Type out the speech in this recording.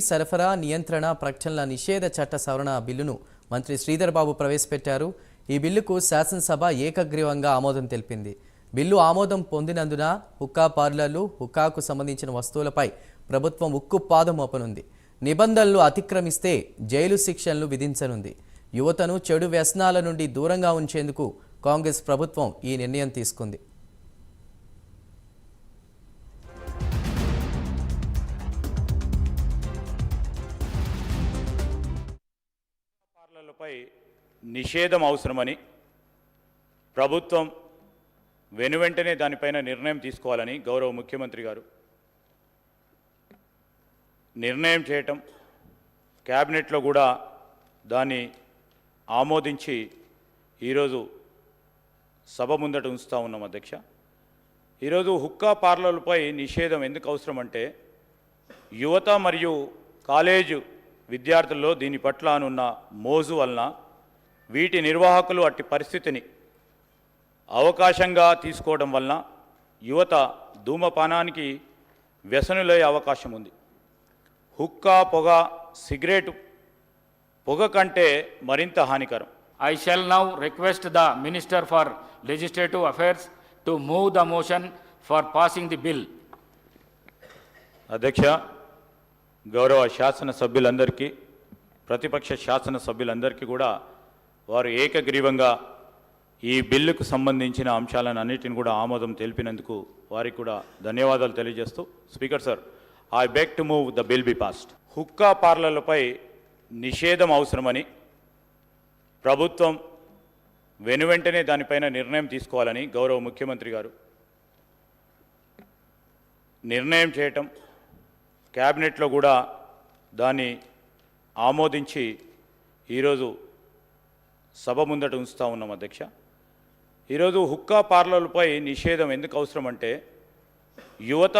సరఫరా నియంత్రణ ప్రకటనల నిషేధ చట్ట సవరణ బిల్లును మంత్రి శ్రీధర్ బాబు ప్రవేశపెట్టారు. ఈ బిల్లుకు శాసనసభ ఏకగ్రీవంగా ఆమోదం తెలిపింది. బిల్లు ఆమోదం పొందినందున హుక్కా పార్లర్లు హుక్కాకు సంబంధించిన వస్తువులపై ప్రభుత్వం ఉక్కు పాదం మోపనుంది. నిబంధనలు అతిక్రమిస్తే జైలు శిక్షలను విధించనుంది. యువతను చెడు వ్యసనాల నుండి దూరంగా ఉంచేందుకు కాంగ్రెస్ ప్రభుత్వం ఈ నిర్ణయం తీసుకుంది. పార్లర్లపై నిషేధం అవసరమని ప్రభుత్వం వెనువెంటనే దానిపైన నిర్ణయం తీసుకోవాలని గౌరవ ముఖ్యమంత్రి గారు నిర్ణయం చేయటం క్యాబినెట్లో కూడా దాన్ని ఆమోదించి ఈరోజు సభ ముందట ఉంచుతా ఉన్నాం అధ్యక్ష. ఈరోజు హుక్కా పార్లర్లపై నిషేధం ఎందుకు అవసరం అంటే యువత మరియు కాలేజు విద్యార్థుల్లో దీని పట్ల అనున్న మోజు వలన వీటి నిర్వాహకులు అట్టి పరిస్థితిని అవకాశంగా తీసుకోవడం వలన యువత ధూమపానానికి వ్యసనులయ్యే అవకాశం ఉంది హుక్కా పొగ సిగరెట్ పొగ కంటే మరింత హానికరం I shall now request the Minister for Legislative Affairs to move the motion for passing the bill. అధ్యక్ష గౌరవ శాసన సభ్యులందరికీ ప్రతిపక్ష శాసన సభ్యులందరికీ కూడా వారు ఏకగ్రీవంగా ఈ బిల్లుకు సంబంధించిన అంశాలను అన్నిటిని కూడా ఆమోదం తెలిపినందుకు వారికి కూడా ధన్యవాదాలు తెలియజేస్తూ speaker sir I beg to move the bill be passed hookah పార్లర్లపై నిషేధం అవసరమని ప్రభుత్వం వెనువెంటనే దానిపైన నిర్ణయం తీసుకోవాలని గౌరవ ముఖ్యమంత్రి గారు నిర్ణయం చేయటం క్యాబినెట్లో కూడా దాన్ని ఆమోదించి ఈరోజు సభ ముందట ఉంచుతూ ఉన్నాం అధ్యక్ష. ఈరోజు హుక్కా పార్లర్లపై నిషేధం ఎందుకు అవసరం అంటే యువత